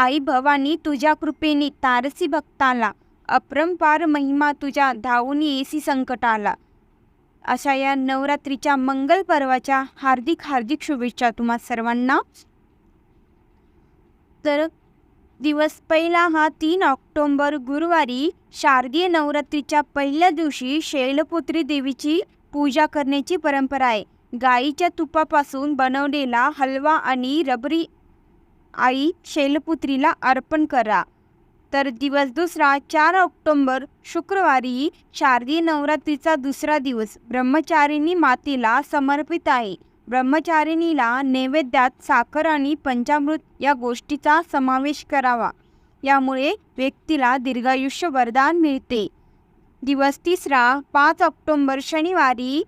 आई भवानी तुझ्या कृपेने तारसी भक्ताला अपरंपार महिमा तुझ्या धावून येसी संकटाला. अशा या नवरात्रीच्या मंगल पर्वाच्या हार्दिक हार्दिक शुभेच्छा तुम्हा सर्वांना. तर दिवस पहिला हा तीन ऑक्टोंबर गुरुवारी शारदीय नवरात्रीच्या पहिल्या दिवशी शैलपुत्री देवीची पूजा करण्याची परंपरा आहे. गाईच्या तुपापासून बनवलेला हलवा आणि रबरी आई शैलपुत्रीला अर्पण करा. तर दिवस दुसरा चार ऑक्टोंबर शुक्रवारी शारदीय नवरात्रीचा दुसरा दिवस ब्रह्मचारिणी मातेला समर्पित आहे. ब्रह्मचारिणीला नैवेद्यात साखर आणि पंचामृत या गोष्टीचा समावेश करावा. यामुळे व्यक्तीला दीर्घायुष्य वरदान मिळते. दिवस तिसरा पाच ऑक्टोंबर शनिवारी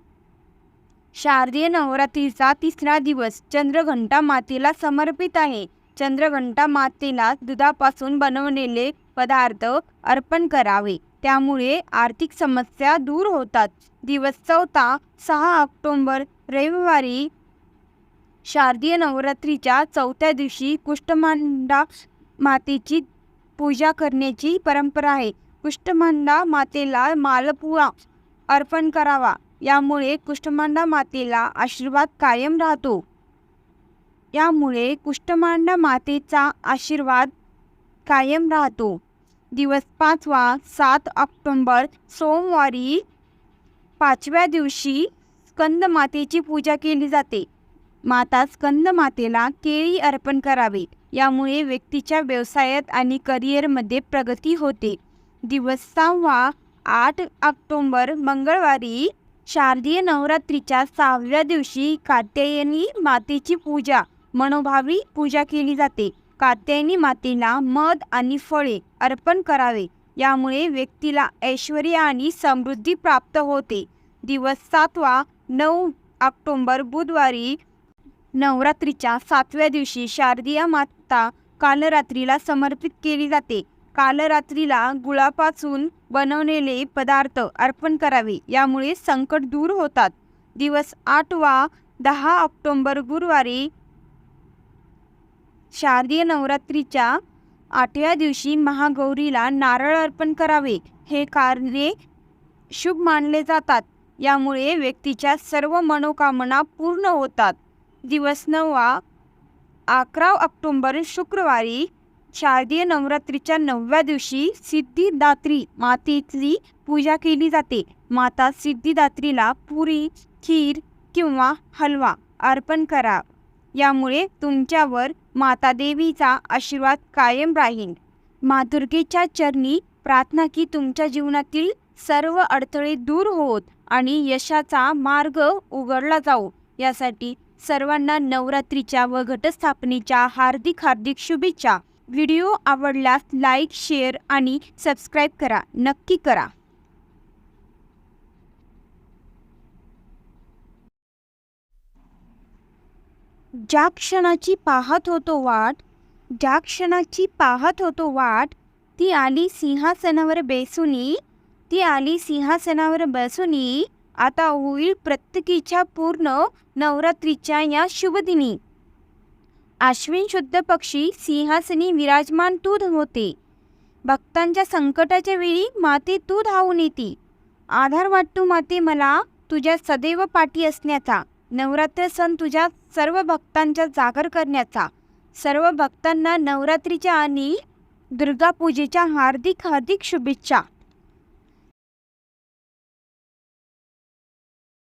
शारदीय नवरात्रीचा तिसरा दिवस चंद्रघंटा मातेला समर्पित आहे. चंद्रघंटा मातेला दुधापासून बनवलेले पदार्थ अर्पण करावे. त्यामुळे आर्थिक समस्या दूर होतात. दिवस चौथा सहा ऑक्टोंबर रविवारी शारदीय नवरात्रीच्या चौथ्या दिवशी कुष्ठमांडा मातेची पूजा करण्याची परंपरा आहे. कुष्ठमांडा मातेला मालपुआ अर्पण करावा. यामुळे कुष्ठमांडा मातेला आशीर्वाद कायम राहतो. यामुळे कुष्ठमांडा मातेचा आशीर्वाद कायम राहतो. दिवस पाचवा सात ऑक्टोंबर सोमवारी पाचव्या दिवशी स्कंद मातेची पूजा केली जाते. माता स्कंद मातेला केळी अर्पण करावे. यामुळे व्यक्तीच्या व्यवसायात आणि करिअरमध्ये प्रगती होते. दिवस सहावा आठ ऑक्टोंबर मंगळवारी शारदीय नवरात्रीच्या सहाव्या दिवशी कात्यायनी मातेची पूजा मनोभावी पूजा केली जाते. कात्यायनी मातेला मध आणि फळे अर्पण करावे. यामुळे व्यक्तीला ऐश्वर आणि समृद्धी प्राप्त होते. दिवस सातवा नऊ ऑक्टोंबर बुधवारी नवरात्रीच्या सातव्या दिवशी शारदीय माता कालरात्रीला समर्पित केली जाते. कालरात्रीला गुळापासून बनवलेले पदार्थ अर्पण करावे. यामुळे संकट दूर होतात. दिवस आठवा दहा ऑक्टोंबर गुरुवारी शारदीय नवरात्रीच्या आठव्या दिवशी महागौरीला नारळ अर्पण करावे. हे कार्य शुभ मानले जातात. यामुळे व्यक्तीच्या सर्व मनोकामना पूर्ण होतात. दिवस नववा अकरा ऑक्टोंबर शुक्रवारी शारदीय नवरात्रीच्या नवव्या दिवशी सिद्धिदात्री मातेची पूजा केली जाते. माता सिद्धिदात्रीला पुरी खीर किंवा हलवा अर्पण करा. यामुळे तुमच्यावर मातादेवीचा आशीर्वाद कायम राहील. मातुर्गेच्या चरणी प्रार्थना की तुमच्या जीवनातील सर्व अडथळे दूर होत आणि यशाचा मार्ग उघडला जाऊ यासाठी सर्वांना नवरात्रीच्या व घटस्थापनेच्या हार्दिक हार्दिक शुभेच्छा. व्हिडिओ आवडल्यास लाईक शेअर आणि सबस्क्राईब करा. नक्की करा. ज्या क्षणाची पाहत होतो वाट ज्या क्षणाची पाहत होतो वाट ती आली सिंहासनावर बेसुनी ती आली सिंहासनावर बसुनी आता होईल प्रत्येकीच्या पूर्ण नवरात्रीच्या या शुभदिनी. आश्विन शुद्ध पक्षी सिंहासनी विराजमान तू होते. भक्तांच्या संकटाच्या वेळी माते तू धावून येते. आधार वाटतो माते मला तुझ्या सदैव पाठी असण्याचा. नवरात्र सण तुझ्या सर्व भक्तांच्या जागर करण्याचा. सर्व भक्तांना नवरात्रीच्या आणि दुर्गापूजेच्या हार्दिक हार्दिक शुभेच्छा.